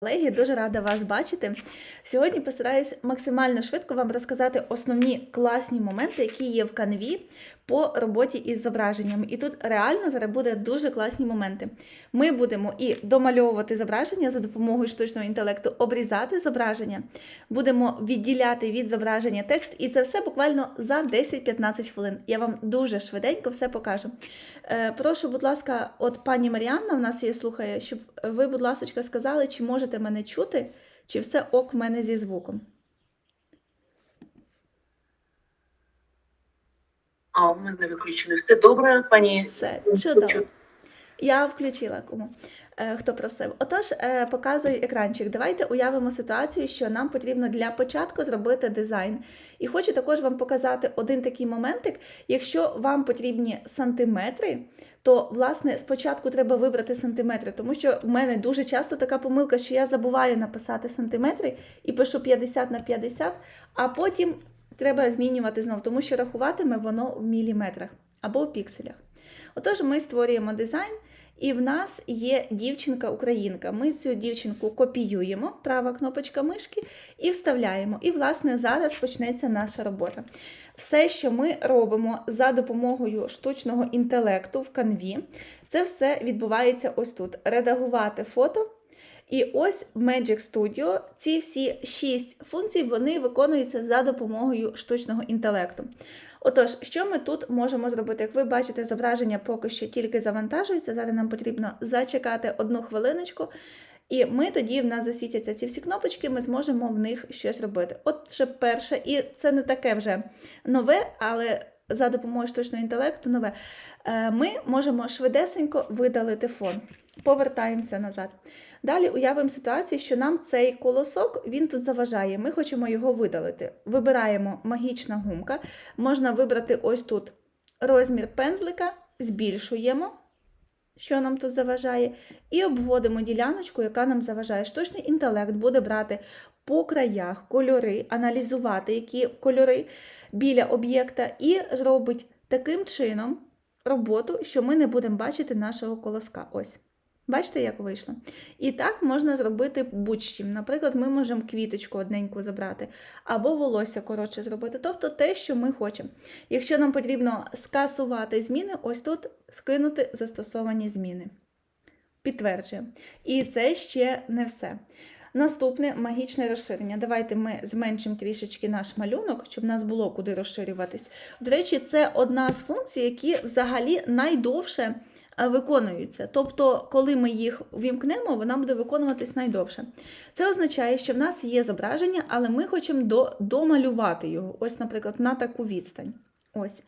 Колеги, дуже рада вас бачити. Сьогодні постараюсь максимально швидко вам розказати основні класні моменти, які є в канві по роботі із зображеннями. І тут реально зараз буде дуже класні моменти. Ми будемо і домальовувати зображення за допомогою штучного інтелекту, обрізати зображення, будемо відділяти від зображення текст, і це все буквально за 10-15 хвилин. Я вам дуже швиденько все покажу. Е, прошу, будь ласка, от пані Маріанна в нас є слухає, щоб ви, будь ласка, сказали, чи можете мене чути, чи все ок в мене зі звуком. А у мене виключено. Все добре, пані. Все чудово. Я включила кому. Е, Хто просив. Отож, е, показую екранчик. Давайте уявимо ситуацію, що нам потрібно для початку зробити дизайн. І хочу також вам показати один такий моментик. Якщо вам потрібні сантиметри, то власне спочатку треба вибрати сантиметри, тому що в мене дуже часто така помилка, що я забуваю написати сантиметри і пишу 50 на 50, а потім треба змінювати знов, тому що рахуватиме воно в міліметрах або в пікселях. Отож, ми створюємо дизайн, і в нас є дівчинка-українка. Ми цю дівчинку копіюємо, права кнопочка мишки, і вставляємо. І, власне, зараз почнеться наша робота. Все, що ми робимо за допомогою штучного інтелекту в канві, це все відбувається ось тут: редагувати фото. І ось Magic Studio ці всі шість функцій вони виконуються за допомогою штучного інтелекту. Отож, що ми тут можемо зробити? Як ви бачите, зображення поки що тільки завантажується. Зараз нам потрібно зачекати одну хвилиночку. І ми тоді в нас засвітяться ці всі кнопочки, ми зможемо в них щось робити. От ще перше, і це не таке вже нове, але за допомогою штучного інтелекту нове. Е, Ми можемо швидесенько видалити фон. Повертаємося назад. Далі уявимо ситуацію, що нам цей колосок він тут заважає. Ми хочемо його видалити. Вибираємо магічна гумка. Можна вибрати ось тут розмір пензлика, збільшуємо, що нам тут заважає, і обводимо діляночку, яка нам заважає. Штучний інтелект буде брати по краях кольори, аналізувати, які кольори біля об'єкта, і зробить таким чином роботу, що ми не будемо бачити нашого колоска. Ось. Бачите, як вийшло? І так можна зробити будь-чим. Наприклад, ми можемо квіточку одненьку забрати, або волосся коротше зробити. Тобто те, що ми хочемо. Якщо нам потрібно скасувати зміни, ось тут скинути застосовані зміни. Підтверджуємо. І це ще не все. Наступне магічне розширення. Давайте ми зменшимо трішечки наш малюнок, щоб нас було куди розширюватись. До речі, це одна з функцій, які взагалі найдовше виконуються. Тобто, коли ми їх вімкнемо, вона буде виконуватись найдовше. Це означає, що в нас є зображення, але ми хочемо до, домалювати його. Ось, наприклад, на таку відстань. Ось.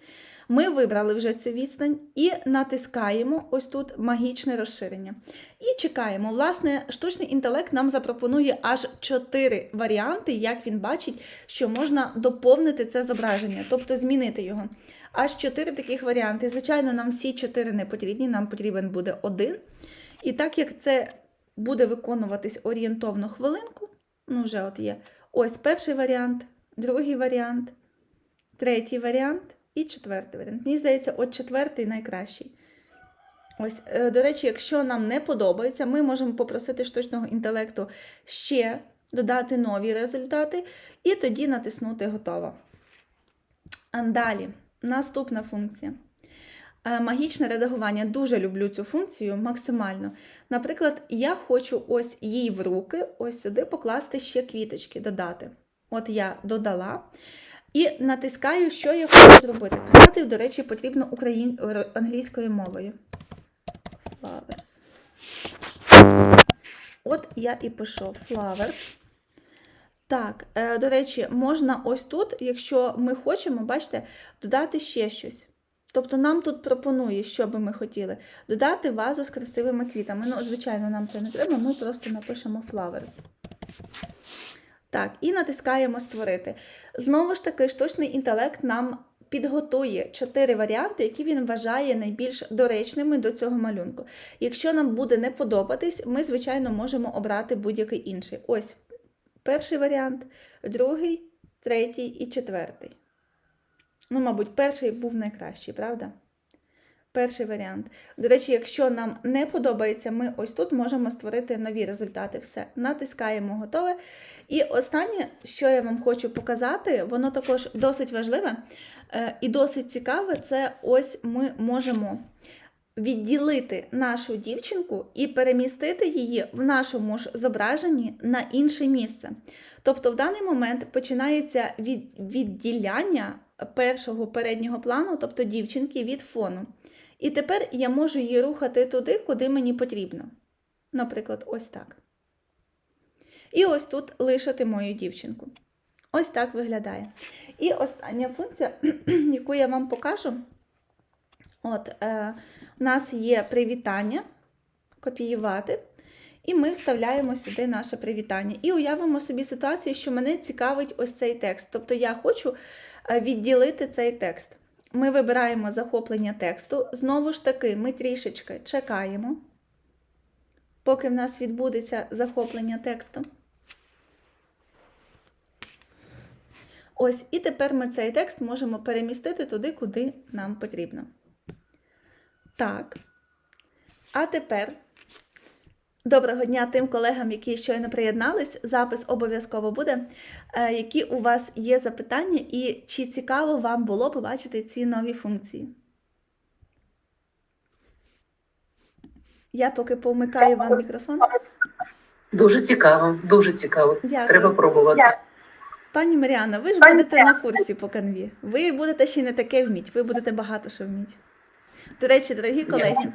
Ми вибрали вже цю відстань і натискаємо ось тут магічне розширення. І чекаємо. Власне, штучний інтелект нам запропонує аж чотири варіанти, як він бачить, що можна доповнити це зображення, тобто змінити його. Аж чотири таких варіанти. Звичайно, нам всі чотири не потрібні, нам потрібен буде один. І так як це буде виконуватись орієнтовно хвилинку, ну вже от є. Ось перший варіант, другий варіант, третій варіант і четвертий варіант. Мені здається, от четвертий найкращий. Ось, е, до речі, якщо нам не подобається, ми можемо попросити штучного інтелекту ще додати нові результати, і тоді натиснути Готово. Далі, наступна функція. Е, Магічне редагування. Дуже люблю цю функцію максимально. Наприклад, я хочу ось їй в руки, ось сюди покласти ще квіточки, додати. От я додала. І натискаю, що я хочу зробити. Писати, до речі, потрібно україн... англійською мовою. Flowers. От я і пишу flowers. Так, е, до речі, можна ось тут, якщо ми хочемо, бачите, додати ще щось. Тобто нам тут пропонує, що би ми хотіли, додати вазу з красивими квітами. Ну, звичайно, нам це не треба, ми просто напишемо flowers. Так, і натискаємо Створити. Знову ж таки, штучний інтелект нам підготує чотири варіанти, які він вважає найбільш доречними до цього малюнку. Якщо нам буде не подобатись, ми, звичайно, можемо обрати будь-який інший. Ось перший варіант, другий, третій і четвертий. Ну, мабуть, перший був найкращий, правда? Перший варіант. До речі, якщо нам не подобається, ми ось тут можемо створити нові результати. Все, натискаємо готове. І останнє, що я вам хочу показати, воно також досить важливе е, і досить цікаве. Це ось ми можемо відділити нашу дівчинку і перемістити її в нашому ж зображенні на інше місце. Тобто, в даний момент починається від відділяння першого переднього плану, тобто дівчинки від фону. І тепер я можу її рухати туди, куди мені потрібно. Наприклад, ось так. І ось тут лишити мою дівчинку. Ось так виглядає. І остання функція, яку я вам покажу. От, е, у нас є привітання, копіювати, і ми вставляємо сюди наше привітання. І уявимо собі ситуацію, що мене цікавить ось цей текст. Тобто я хочу е, відділити цей текст. Ми вибираємо захоплення тексту. Знову ж таки, ми трішечки чекаємо, поки в нас відбудеться захоплення тексту. Ось, і тепер ми цей текст можемо перемістити туди, куди нам потрібно. Так. А тепер доброго дня тим колегам, які щойно приєднались. Запис обов'язково буде. Е, Які у вас є запитання, і чи цікаво вам було побачити ці нові функції? Я поки повмикаю вам мікрофон. Дуже цікаво, дуже цікаво. Дякую. Треба пробувати. Пані Маріана, ви ж будете на курсі по канві. Ви будете ще не таке вміть, ви будете багато що вміть. До речі, дорогі колеги,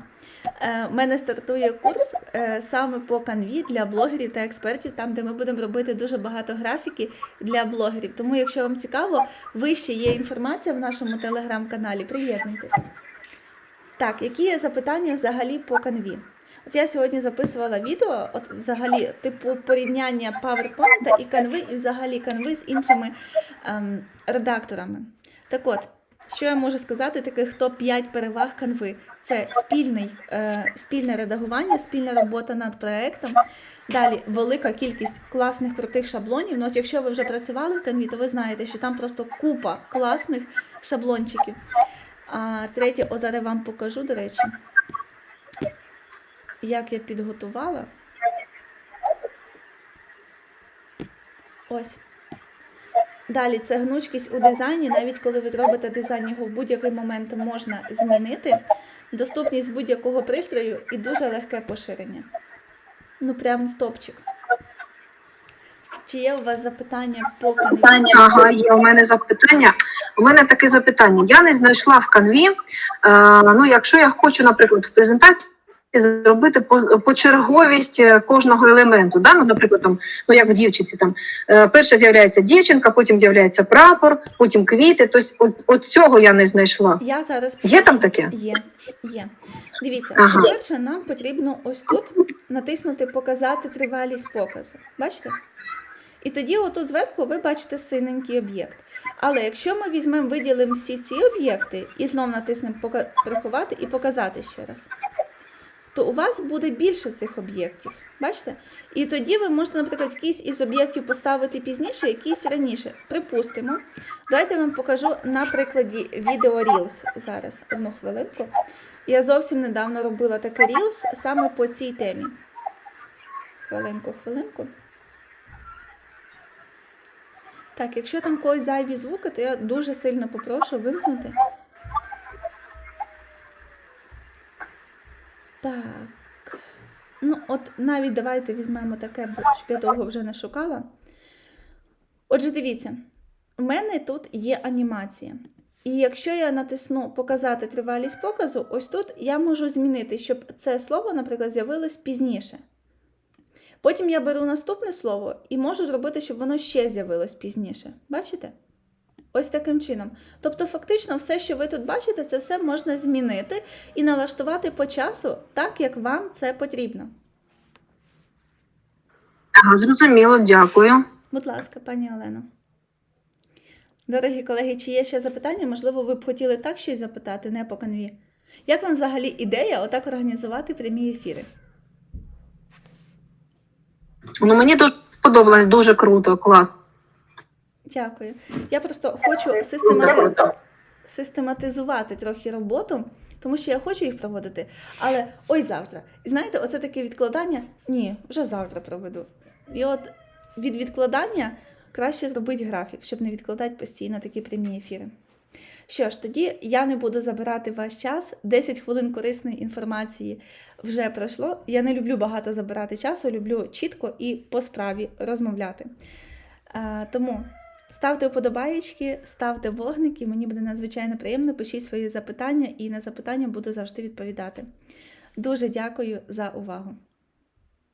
е, в мене стартує курс е, саме по канві для блогерів та експертів, там, де ми будемо робити дуже багато графіки для блогерів. Тому, якщо вам цікаво, вище є інформація в нашому телеграм-каналі. Приєднуйтесь. Так, які є запитання взагалі по канві? От я сьогодні записувала відео, от взагалі, типу порівняння PowerPoint і канви, і взагалі канви з іншими ем, редакторами. Так от, що я можу сказати, таких топ-5 переваг канви? Це спільний, е, спільне редагування, спільна робота над проектом. Далі велика кількість класних крутих шаблонів. Ну, от якщо ви вже працювали в канві, то ви знаєте, що там просто купа класних шаблончиків. А третє, о, зараз вам покажу, до речі, як я підготувала. Ось. Далі це гнучкість у дизайні, навіть коли ви зробите дизайн, його в будь-який момент можна змінити. Доступність будь-якого пристрою і дуже легке поширення. Ну, прям топчик. Чи є у вас запитання по канві? Ага, є у мене запитання. У мене таке запитання. Я не знайшла в канві. Е, ну, якщо я хочу, наприклад, в презентації зробити почерговість е, кожного елементу. Да? Ну, наприклад, там, ну як в дівчинці, там е, перше з'являється дівчинка, потім з'являється прапор, потім квіти. Тобто, от, от цього я не знайшла. Я зараз Є там таке? Є, є. Дивіться, Ага. по-перше, нам потрібно ось тут натиснути Показати тривалість показу. Бачите? І тоді, отут зверху, ви бачите синенький об'єкт. Але якщо ми візьмемо, виділимо всі ці об'єкти і знов натиснемо «Пока- Приховати і показати ще раз, то у вас буде більше цих об'єктів. Бачите? І тоді ви можете, наприклад, якийсь із об'єктів поставити пізніше, якийсь раніше. Припустимо. Давайте я вам покажу на прикладі відео Reels зараз. Одну хвилинку. Я зовсім недавно робила таке Reels саме по цій темі. Хвилинку, хвилинку. Так, якщо там когось зайві звуки, то я дуже сильно попрошу вимкнути. Так. Ну, от навіть давайте візьмемо таке, щоб я довго вже не шукала. Отже, дивіться, у мене тут є анімація. І якщо я натисну показати тривалість показу, ось тут я можу змінити, щоб це слово, наприклад, з'явилось пізніше. Потім я беру наступне слово і можу зробити, щоб воно ще з'явилось пізніше. Бачите? Ось таким чином. Тобто, фактично, все, що ви тут бачите, це все можна змінити і налаштувати по часу так, як вам це потрібно. Зрозуміло, дякую. Будь ласка, пані Олено. Дорогі колеги, чи є ще запитання? Можливо, ви б хотіли так щось запитати, не по канві. Як вам взагалі ідея отак організувати прямі ефіри? Ну, мені дуже сподобалось, дуже круто, клас. Дякую. Я просто хочу системати... систематизувати трохи роботу, тому що я хочу їх проводити. Але ой завтра. І знаєте, оце таке відкладання. Ні, вже завтра проведу. І от від відкладання краще зробити графік, щоб не відкладати постійно такі прямі ефіри. Що ж, тоді я не буду забирати ваш час. 10 хвилин корисної інформації вже пройшло. Я не люблю багато забирати часу, люблю чітко і по справі розмовляти. А, тому ставте вподобаєчки, ставте вогники, мені буде надзвичайно приємно. Пишіть свої запитання, і на запитання буду завжди відповідати. Дуже дякую за увагу.